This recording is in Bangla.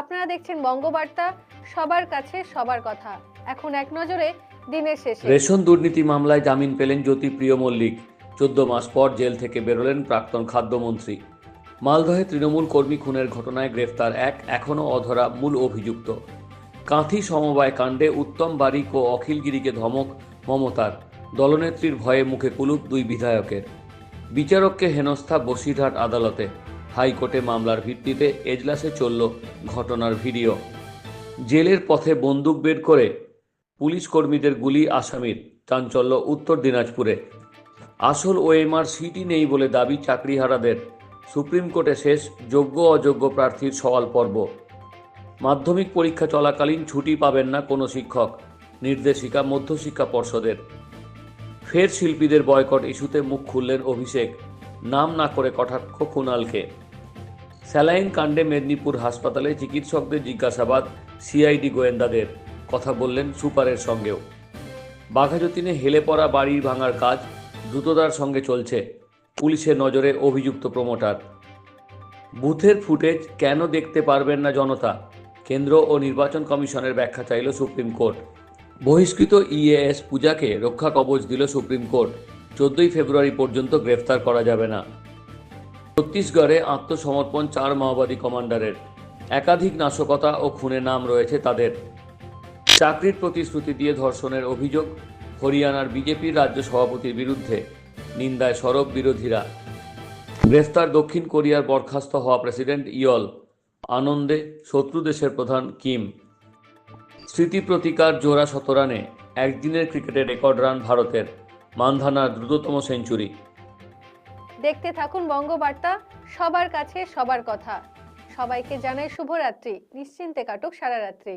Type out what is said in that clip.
আপনারা দেখছেন বঙ্গবার্তা, সবার কাছে সবার কথা। এখন এক নজরে দিনের শেষে। রেশন দুর্নীতি মামলায় জামিন পেলেন জ্যোতিপ্রিয় মল্লিক। চোদ্দ মাস পর জেল থেকে বেরোলেন প্রাক্তন খাদ্যমন্ত্রী। মালদহে তৃণমূল কর্মী খুনের ঘটনায় গ্রেফতার এক এখনও অধরা মূল অভিযুক্ত। কাঁথি সমবায় কাণ্ডে উত্তম বারিক ও অখিলগিরিকে ধমক মমতার। দলনেত্রীর ভয়ে মুখে কুলুপ দুই বিধায়কের। বিচারককে হেনস্থা বসিরহাট আদালতে। হাইকোর্টে মামলার ভিত্তিতে এজলাসে চলল ঘটনার ভিডিও। জেলের পথে বন্দুক বের করে পুলিশ কর্মীদের গুলি আসামির চাঞ্চল্য উত্তর দিনাজপুরে। আসল ওএমআর সিটি নেই বলে দাবি চাকরিহারাদের। সুপ্রিম কোর্টে শেষ যোগ্য অযোগ্য প্রার্থীর সওয়াল পর্ব। মাধ্যমিক পরীক্ষা চলাকালীন ছুটি পাবেন না কোনো শিক্ষক, নির্দেশিকা মধ্যশিক্ষা পর্ষদের। ফের শিল্পীদের বয়কট ইস্যুতে মুখ খুললেন অভিষেক, নাম না করে কটাক্ষ কুণালকে। স্যালাইন কাণ্ডে মেদিনীপুর হাসপাতালে চিকিৎসকদের জিজ্ঞাসাবাদ, সিআইডি গোয়েন্দাদের। কথা বললেন সুপারের সঙ্গেও। বাঘাযতীনে হেলে পড়া বাড়ি ভাঙার কাজ দ্রুততার সঙ্গে চলছে পুলিশের নজরে অভিযুক্ত প্রমোটার। বুথের ফুটেজ কেন দেখতে পারবেন না জনতা? কেন্দ্র ও নির্বাচন কমিশনের ব্যাখ্যা চাইল সুপ্রিম কোর্ট। বহিষ্কৃত ইএএস পূজাকে রক্ষা কবচ দিল সুপ্রিম কোর্ট। চোদ্দই ফেব্রুয়ারি পর্যন্ত গ্রেফতার করা যাবে না। ছত্তিশগড়ে আত্মসমর্পণ চার মাওবাদী কমান্ডারের। একাধিক নাশকতা ও খুনে নাম রয়েছে তাদের। চাকরির প্রতিশ্রুতি দিয়ে ধর্ষণের অভিযোগ, হরিয়ানার বিজেপির রাজ্য সভাপতির বিরুদ্ধে নিন্দায় সরব বিরোধীরা। গ্রেফতার দক্ষিণ কোরিয়ার বরখাস্ত হওয়া প্রেসিডেন্ট ইয়ল আনন্দে, শত্রু দেশের প্রধান কিম। স্মৃতি প্রতিকার জোড়া শতরানে একদিনের ক্রিকেটে রেকর্ড রান ভারতের। মানধানার দ্রুততম সেঞ্চুরি। দেখতে থাকুন বঙ্গবার্তা সবার কাছে সবার কথা। সবাইকে জানাই শুভরাত্রি নিশ্চিন্তে কাটুক সারা রাত্রি।